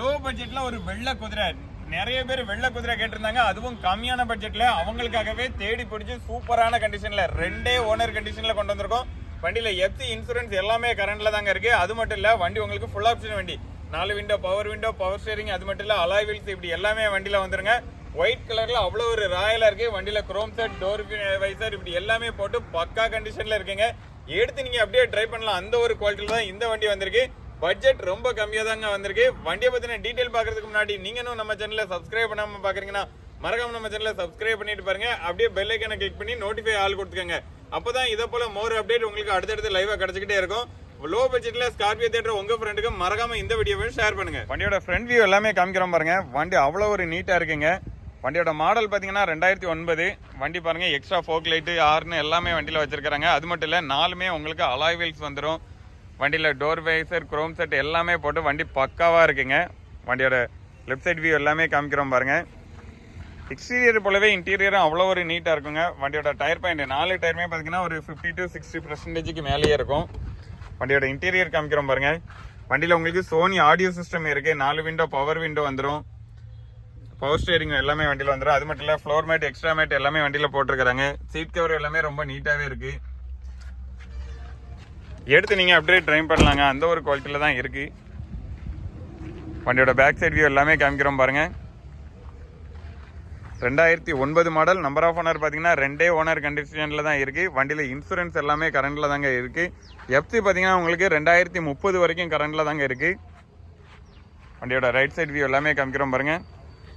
Low பட்ஜெட்ல ஒரு வெள்ளை குதிரை. நிறைய பேர் வெள்ளை குதிரை கேட்டிருந்தாங்க. அதுவும் கம்மியான பட்ஜெட்ல. அவங்களுக்காகவே தேடி பிடிச்சி சூப்பரான கண்டிஷன்ல ரெண்டே ஓனர் கண்டிஷன்ல கொண்டு வந்திருக்கோம். வண்டியில எஃப்சி இன்சூரன்ஸ் எல்லாமே கரண்ட்ல தாங்க இருக்கு. அது மட்டும் இல்ல வண்டி உங்களுக்கு ஃபுல் ஆப்ஷன் வண்டி. நாலு window power window power steering அது மட்டும் இல்ல அலாய் வீல்ஸ் இப்படி எல்லாமே வண்டியில வந்துருங்க. ஒயிட் கலர்ல அவ்வளோ ஒரு ராயலா இருக்கு. வண்டியில குரோம் செட் டோர் வைசர் இப்படி எல்லாமே போட்டு பக்கா கண்டிஷன்ல இருக்குங்க. எடுத்து நீங்க அப்படியே ட்ரை பண்ணலாம். அந்த ஒரு குவாலிட்டியில தான் இந்த வண்டி வந்திருக்கு. பட்ஜெட் ரொம்ப கம்மியாக தாங்க வந்திருக்கு. வண்டியை பற்றின டீட்டெயில் பார்க்குறதுக்கு முன்னாடி நீங்களும் இன்னும் நம்ம சேனலில் சப்ஸ்கிரைப் பண்ணாமல் பார்க்குறீங்கன்னா மறக்காம நம்ம சேனலை சப்ஸ்கிரைப் பண்ணிட்டு பாருங்க. அப்படியே பெல் ஐக்கனை கிளிக் பண்ணி நோட்டிஃபை ஆல் கொடுத்துக்கோங்க. அப்பதான் இதை போல மோர் அப்டேட் உங்களுக்கு அடுத்தடுத்து லைவா கிடைச்சிக்கிட்டே இருக்கும். லோ பட்ஜெட்ல ஸ்கார்பியோ தேட்டர் உங்க ஃப்ரெண்டுக்கு மறக்காம இந்த வீடியோவை ஷேர் பண்ணுங்க. வண்டியோட ஃப்ரண்ட் வியூ எல்லாமே காமிக்கிறோம் பாருங்க. வண்டி அவ்வளோ ஒரு நீட்டா இருக்குங்க. வண்டியோட மாடல் பார்த்தீங்கன்னா ரெண்டாயிரத்தி ஒன்பது. வண்டி பாருங்க எக்ஸ்ட்ரா ஃபோக் லைட்டு ஆர்னு எல்லாமே வண்டியில் வச்சிருக்காங்க அது மட்டும் இல்லை நாலுமே உங்களுக்கு அலாய் வீல்ஸ் வந்துடும் வண்டியில் டோர் வைசர் குரோம் செட் எல்லாமே போட்டு வண்டி பக்காவாக இருக்குங்க. வண்டியோட லெஃப்ட் சைட் வியூ எல்லாமே காமிக்கிறோம் பாருங்கள் எக்ஸ்டீரியர் போலவே இன்டீரியரும் அவ்வளோ ஒரு நீட்டாக இருக்குங்க. வண்டியோட டயர் பாயிண்ட் நாலு டயருமே பார்த்தீங்கன்னா ஒரு ஃபிஃப்டி டு சிக்ஸ்டி பர்சன்டேஜுக்கு மேலேயே இருக்கும். வண்டியோட இன்டீரியர் காமிக்கிறோம் பாருங்கள் வண்டியில் உங்களுக்கு சோனி ஆடியோ சிஸ்டம் இருக்குது நாலு விண்டோ பவர் விண்டோ வந்துடும் பவர் ஸ்டேரிங் எல்லாமே வண்டியில் வந்துடும் அது மட்டும் இல்லை ஃப்ளோர் மேட் எக்ஸ்ட்ரா மேட் எல்லாமே வண்டியில் போட்டிருக்காங்க சீட் கவர் எல்லாமே ரொம்ப நீட்டாகவே இருக்குது எடுத்து நீங்கள் அப்படியே ட்ரைன் பண்ணலாங்க. அந்த ஒரு குவாலிட்டியில் தான் இருக்குது வண்டியோட பேக் சைட் வியூ எல்லாமே காமிக்கிறோம் பாருங்கள் ரெண்டாயிரத்தி ஒன்பது மாடல் நம்பர் ஆஃப் ஓனர் பார்த்தீங்கன்னா ரெண்டே ஓனர் கண்டிஷனில் தான் இருக்குது வண்டியில் இன்சூரன்ஸ் எல்லாமே கரண்டில் தாங்க இருக்குது எஃப்சி பார்த்தீங்கன்னா உங்களுக்கு ரெண்டாயிரத்தி முப்பது வரைக்கும் கரண்டில் தாங்க இருக்குது வண்டியோட ரைட் சைட் வியூ எல்லாமே காமிக்கிறோம் பாருங்கள்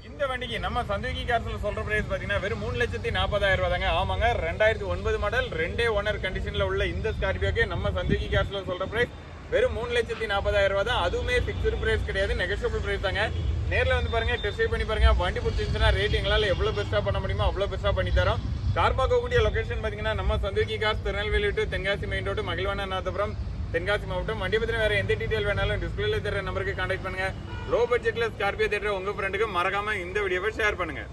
இந்த வண்டிக்கு நம்ம சந்தோகி கார்ஸில் சொல்கிற ப்ரைஸ் பார்த்தீங்கன்னா வெறும் மூணு லட்சத்தி நாற்பதாயிரம் ரூபாய் தாங்க. ஆமாங்க ரெண்டாயிரத்தி ஒன்பது மாடல் ரெண்டே ஓனர் கண்டிஷனில் உள்ள இந்த ஸ்கார்பியோக்கு நம்ம சந்தோகி கார்ஸில் சொல்கிற ப்ரைஸ் வெறும் மூணு லட்சத்தி நாற்பதாயிரம் ரூபாய் தான். அதுவுமே ஃபிக்ஸ்டு ப்ரைஸ் கிடையாது நெகஷியபிள் ப்ரைஸ் தாங்க. நேரில் வந்து பாருங்க டெஸ்ட் பண்ணி பாருங்க. வண்டி பிடிச்சிருந்துச்சுன்னா ரேட் எங்களால எவ்வளோ பெஸ்டா பண்ண முடியுமோ அவ்வளோ பெஸ்ட்டாக பண்ணி தரோம். கார் பார்க்கக்கூடிய லொகேஷன் பார்த்தீங்கன்னா நம்ம Santhoki cars Tirunelveli to Tenkasi main road Magizhvananathapuram Tenkasi மாவட்டம். வண்டி பற்றின வேறு எந்த டீட்டெயில் வேணாலும் டிஸ்பிளேல தர நம்பருக்கு கான்டாக்ட் பண்ணுங்கள் லோ பட்ஜெட்ல ஸ்கார்பியோ தேட்டர் உங்கள் ஃப்ரெண்டுக்கு மறக்காம இந்த வீடியோவை ஷேர் பண்ணுங்கள்